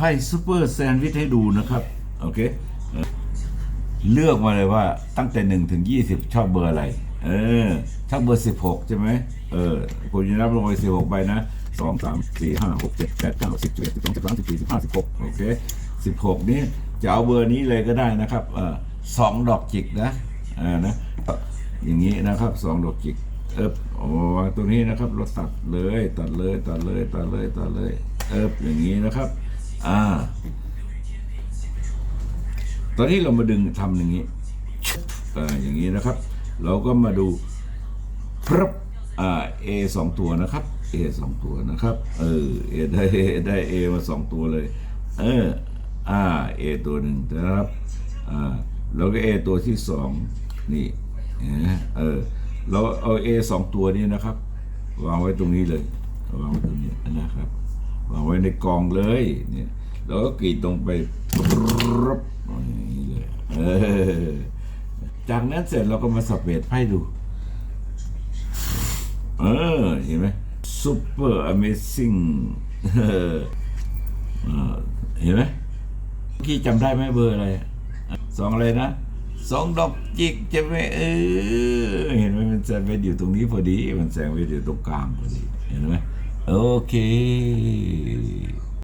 ไพ่ซูเปอร์แซนด์วิชให้ดูนะครับ โอเค เลือกมาเลยว่าตั้งแต่หนึ่งถึงยี่สิบชอบเบอร์อะไร เออชอบเบอร์สิบหกใช่ไหมเออคุณจะนับลงไปสิบหกใบนะสองสามสี่ห้าหกเจ็ดแปดเก้าสิบสิบเอ็ดสิบสองสิบสามสิบสี่สิบห้าสิบหกโอเคสิบหกนี้จะเอาเบอร์นี้เลยก็ได้นะครับเออสองดอกจิกนะเออนะอย่างนี้นะครับสองดอกจิกเอิบโอ้วตรงนี้นะครับเราตัดเลยตัดเลยตัดเลยตัดเลยตัดเลยเอิบอย่างนี้นะครับ อ่า ตอนนี้เรามาดึงทำอย่างนี้อ่าอย่างนี้นะครับ เราก็มาดูพรับอ่า A สองตัวนะครับ A สองตัวนะครับ เออ A ได้ได้ A มาสองตัวเลย เอออ่า A ตัวหนึ่งนะครับ อ่าแล้วก็ A ตัวที่สองนี่เห็นไหมเออเราเอา A สองตัวนี้นะครับ วางไว้ตรงนี้เลยวางไว้ตรงนี้นะครับ วาไว้ในกองเลยเนี่ยแล้วก็กรีดตรงไปปั๊บอย่างนี้เลยจากนั้นเสร็จเราก็มาสับเวทไพ่ดู เออเห็นไหม super amazing เออเออเห็นไหมเมื่อกี้จำได้ไหมเบอร์อะไรสองอะไรนะสองดอกจิกใช่ไหมเออเห็นไหมมันแซงเวทอยู่ตรงนี้พอดี มันแซงเวทอยู่ตรงกลางพอดี เห็นไหม โอเค